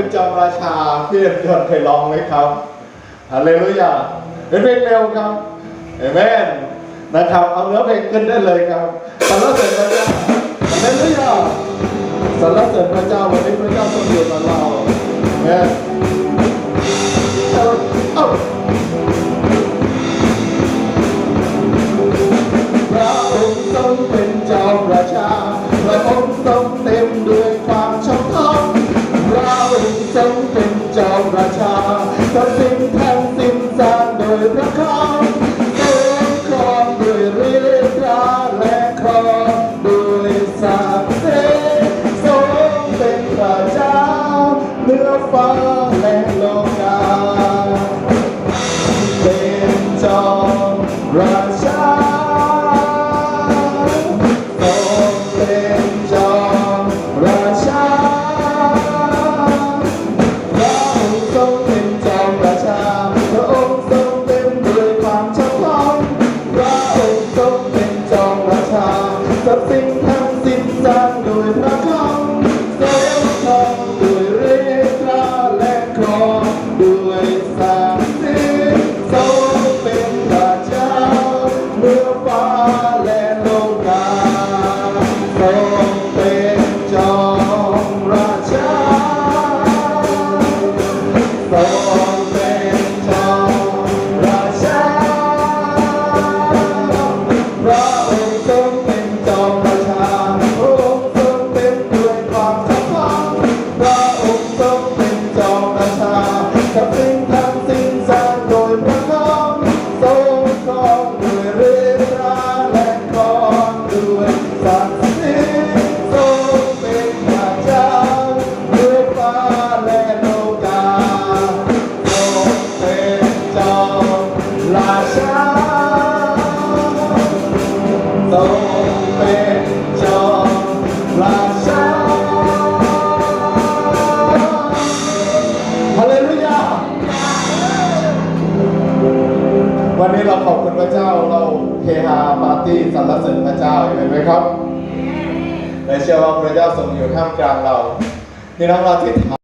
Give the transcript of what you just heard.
คุณจอมราชาพี่ยนต์เคยร้องไหมครับฮาเลลูยาเป็นเพลงเร็วครับเอเมนนะครับเอาเนื้อเพลงขึ้นได้เลยครับสรรเสริญพระเจ้าฮาเลลูยาสรรเสริญพระเจ้าวันนี้พระเจ้าทรงอยู่กับเราเอเมนพระองค์ทรง ประชาทรัพย์สินทั้งสิ้นสร้างโดยพระคำทรงครองด้วยฤทธิ์ราและครองด้วยศักดิ์ศรีทรงเป็นพระเจ้าเหนือฟ้า ทรงเป็นจอมราชา พระองค์ทรงเต็มด้วยความชอบธรรมพระองค์ทรงเป็นจอมราชาทรัพย์สินทั้งสิ้นสร้างโดยพระคำทรงครงด้วยฤทธิ์ราและครองด้วยศักดิ์ศรีทรงเป็นพระเจ้าเหนือฟ้าและโลกาทรง อ วันนี้เราขอบคุณพระเจ้าเราเฮฮาปาร์ตี้สรรเสริญพระเจ้าเห็นไหมครับและเชื่อว่าพระเจ้าทรงอยู่ท่ามกลางเราพี่น้องเราที่